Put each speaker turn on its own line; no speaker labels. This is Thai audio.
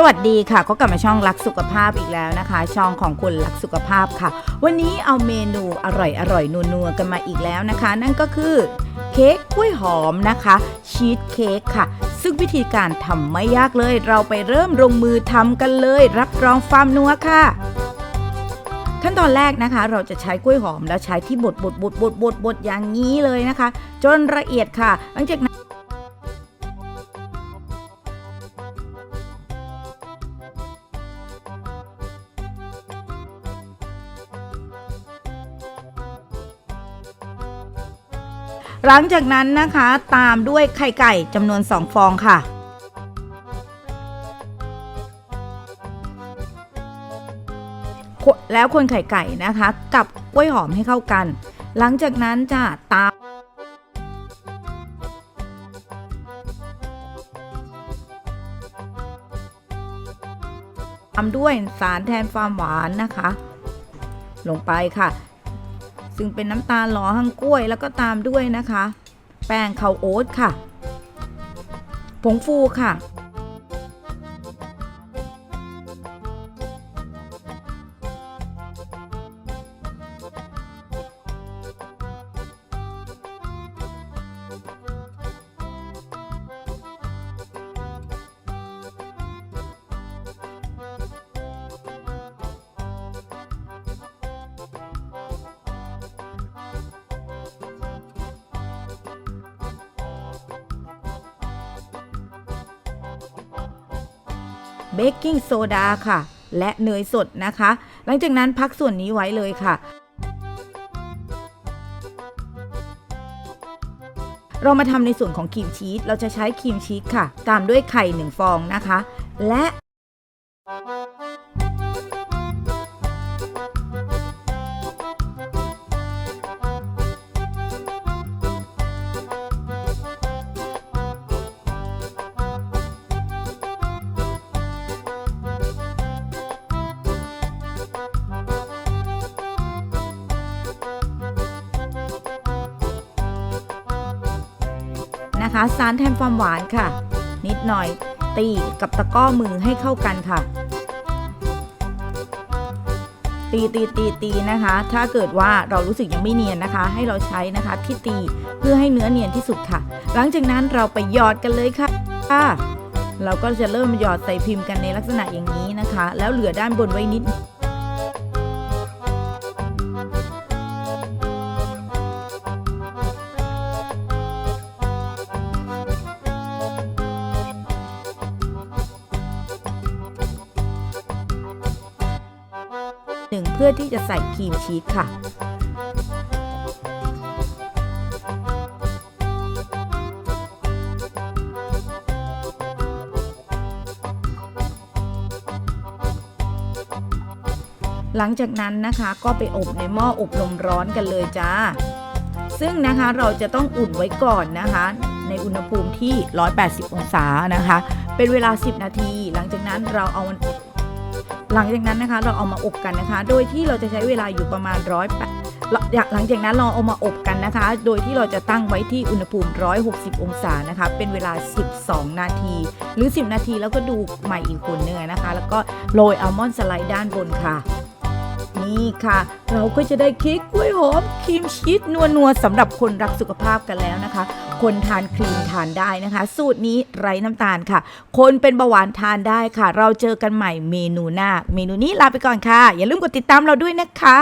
สวัสดีค่ะก็กลับมาช่องรักสุขภาพอีกแล้วนะคะ ช่องของคุณรักสุขภาพค่ะ วันนี้เอาเมนูอร่อยอร่อยนัวๆกันมาอีกแล้วนะคะ นั่นก็คือเค้กกล้วยหอมนะคะชีสเค้กค่ะ ซึ่งวิธีการทำไม่ยากเลย เราไปเริ่มลงมือทำกันเลย รับรองความนัวค่ะ ขั้นตอนแรกนะคะ เราจะใช้กล้วยหอมแล้วใช้ที่บดบดบดบดบดบดอย่างนี้เลยนะคะ จนละเอียดค่ะ หลังจาก หลังจากนั้นนะคะตามด้วยไข่ไก่จำนวน 2 ฟองค่ะ แล้วคนไข่ไก่นะคะ กับกล้วยหอมให้เข้ากัน หลังจากนั้นจะตามตามด้วยสารแทนความหวานนะคะ ลงไปค่ะ ซึ่งเป็นน้ำตาลหล่อหั่งกล้วยแล้วก็ตามด้วยนะคะ แป้งข้าวโอ๊ตค่ะ ผงฟูค่ะ เบกกิ้งโซดาค่ะ และเนยสดนะคะ หลังจากนั้นพักส่วนนี้ไว้เลยค่ะ เรามาทำในส่วนของครีมชีส เราจะใช้ครีมชีสค่ะ ตามด้วยไข่หนึ่งฟองนะคะ และ นะคะ สารแทนความหวานค่ะ นิดหน่อยตีกับตะก้อมือให้เข้ากันค่ะ ตีตีตีตีนะคะ ถ้าเกิดว่าเรารู้สึกยังไม่เนียนนะคะ ให้เราใช้นะคะที่ตีเพื่อให้เนื้อเนียนที่สุดค่ะ หลังจากนั้นเราไปหยอดกันเลยค่ะเราก็จะเริ่มหยอดใส่พิมพ์กันในลักษณะอย่างนี้นะคะ แล้วเหลือด้านบนไว้นิด นึ่งเพื่อที่จะใส่ครีมชีสค่ะหลังจากนั้นนะคะก็ไปอบในหม้ออบลมร้อนกันเลยจ้า ซึ่งนะคะเราจะต้องอุ่นไว้ก่อนนะคะ ในอุณหภูมิที่ 180 องศานะคะ เป็นเวลา 10 นาที หลังจากนั้นเราเอามัน หลังจากนั้นนะคะเราเอามาอบกันนะคะ โดยที่เราจะใช้เวลาอยู่ประมาณร้อยแปดหลังจากนั้นเราเอามาอบกันนะคะ โดยที่เราจะตั้งไว้ที่อุณหภูมิ 160 องศานะคะ เป็นเวลา 12 นาที หรือ 10 นาทีแล้วก็ดูใหม่อีกคนเนื้อนะคะ แล้วก็โรยอัลมอนด์สไลด์ด้านบนค่ะ นี่ค่ะ เราก็จะได้เค้กกล้วยหอมครีมชีสนัวๆสำหรับคนรักสุขภาพกันแล้วนะคะ คนทานครีมทานได้นะคะ สูตรนี้ไร้น้ำตาลค่ะ คนเป็นเบาหวานทานได้ค่ะ เราเจอกันใหม่เมนูหน้า เมนูนี้ลาไปก่อนค่ะ อย่าลืมกดติดตามเราด้วยนะคะ